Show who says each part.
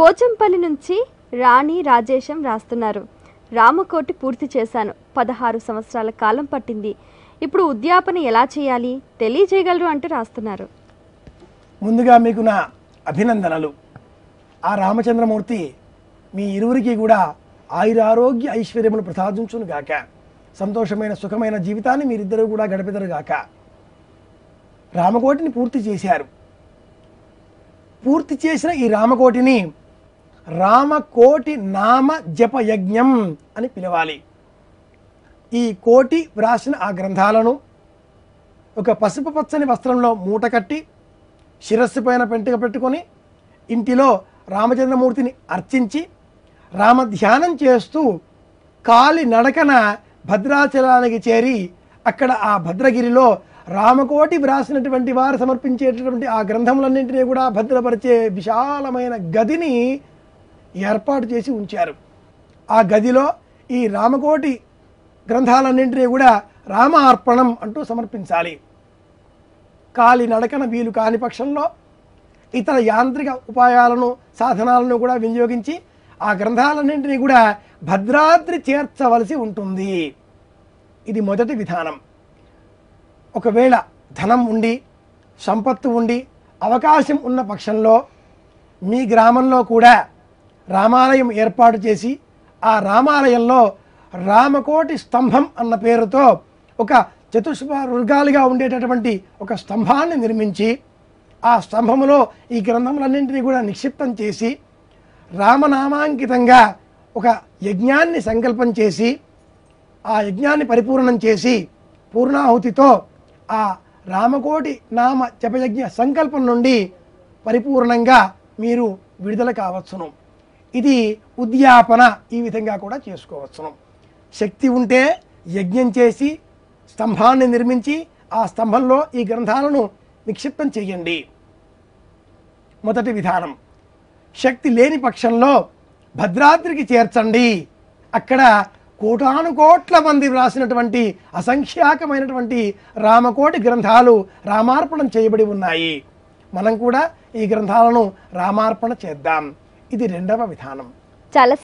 Speaker 1: పోచంపల్లి నుంచి రాణి రాజేశం రాస్తున్నారు. రామకోటి పూర్తి చేశాను. పదహారు సంవత్సరాల కాలం పట్టింది. ఇప్పుడు ఉద్యాపన ఎలా చేయాలి? తెలియజేయగలరు అంటూ రాస్తున్నారు.
Speaker 2: ముందుగా మీకు నా అభినందనలు. ఆ రామచంద్రమూర్తి మీ ఇరువురికి కూడా ఆయురారోగ్య ఐశ్వర్యములు ప్రసాదించును గాక. సంతోషమైన సుఖమైన జీవితాన్ని మీరిద్దరూ కూడా గడిపెదరు గాక. రామకోటిని పూర్తి చేశారు. పూర్తి చేసిన ఈ రామకోటిని రామకోటి నామ జప యజ్ఞం అని పిలవాలి. ఈ కోటి వ్రాసిన ఆ గ్రంథాలను ఒక పసుపు పచ్చని వస్త్రంలో మూట కట్టి శిరస్సు పైన పెంటుక పెట్టుకొని ఇంటిలో రామచంద్రమూర్తిని అర్చించి రామధ్యానం చేస్తూ కాలి నడకన భద్రాచలానికి చేరి అక్కడ ఆ భద్రగిరిలో రామకోటి వ్రాసినటువంటి వారు సమర్పించేటటువంటి ఆ గ్రంథములన్నింటినీ కూడా భద్రపరిచే విశాలమైన గదిని ఏర్పాటు చేసి ఉంచారు. ఆ గదిలో ఈ రామకోటి గ్రంథాలన్నింటినీ కూడా రామ అర్పణం అంటూ సమర్పించాలి. కాలి నడకన వీలు కాని పక్షంలో ఇతర యాంత్రిక ఉపాయాలను సాధనాలను కూడా వినియోగించి ఆ గ్రంథాలన్నింటినీ కూడా భద్రాద్రి చేర్చవలసి ఉంటుంది. ఇది మొదటి విధానం. ఒకవేళ ధనం ఉండి సంపత్తు ఉండి అవకాశం ఉన్న పక్షంలో మీ గ్రామంలో కూడా రామాలయం ఏర్పాటు చేసి ఆ రామాలయంలో రామకోటి స్తంభం అన్న పేరుతో ఒక చతుష్వర్గాలుగా ఉండేటటువంటి ఒక స్తంభాన్ని నిర్మించి ఆ స్తంభములో ఈ గ్రంథములన్నింటినీ కూడా నిక్షిప్తం చేసి రామనామాంకితంగా ఒక యజ్ఞాన్ని సంకల్పం చేసి ఆ యజ్ఞాన్ని పరిపూర్ణం చేసి పూర్ణాహుతితో ఆ రామకోటి నామ జపయజ్ఞ సంకల్పం నుండి పరిపూర్ణంగా మీరు విడుదల కావచ్చును. ఇది ఉద్యాపన ఈ విధంగా కూడా చేసుకోవచ్చును. శక్తి ఉంటే యజ్ఞం చేసి స్తంభాన్ని నిర్మించి ఆ స్తంభంలో ఈ గ్రంథాలను నిక్షిప్తం చేయండి. మొదటి విధానం. శక్తి లేని పక్షంలో భద్రాద్రికి చేర్చండి. అక్కడ కోటానుకోట్ల మంది వ్రాసినటువంటి అసంఖ్యాకమైనటువంటి రామకోటి గ్రంథాలు రామార్పణం చేయబడి ఉన్నాయి. మనం కూడా ఈ గ్రంథాలను రామార్పణ చేద్దాం. ఇది రెండవ విధానం.
Speaker 1: చాలా